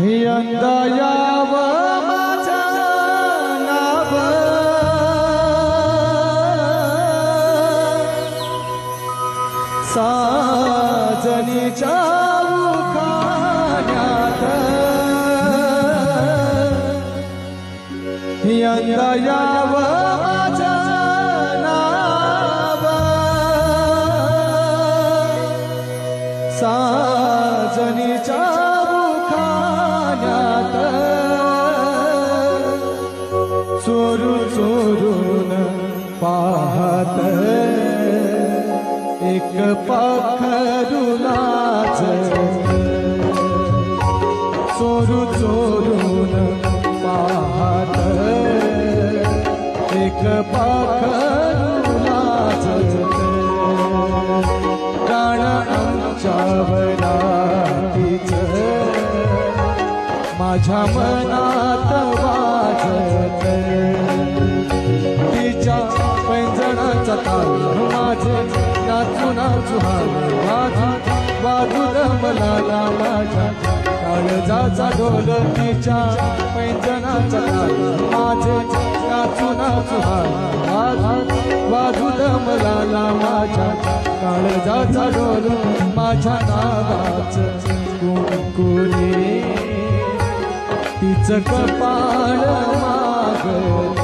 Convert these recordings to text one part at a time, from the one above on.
यंदा याव माझा नाव. साजनीच्या उखाण्यात. यंदा याव पाण्यात चोरू चोरून पाहत. एक पाखरुनाच चोरू चोरून पाहत. एक पाखरू माझ्या मनात वाजत तिच्या पैंजणाचा ताल माझे नाचू नाचू हाल वाजू वाजू मला माझ्या. काळजाचा ढोल तिच्या पैंजणाचा ताल माझे नाचू नाचू हाल वाजू वाजू मला माझ्या. काळजाचा ढोल माझ्या नावाच तिचं कपाळ मागत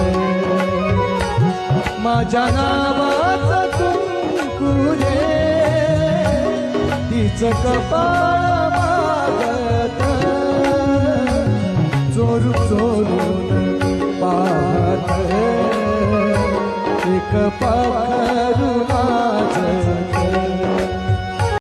माझ्या नावाचं कुंकुले तिचं कपाळ मागत चोरू चोरून पाहत एक पाखरुणा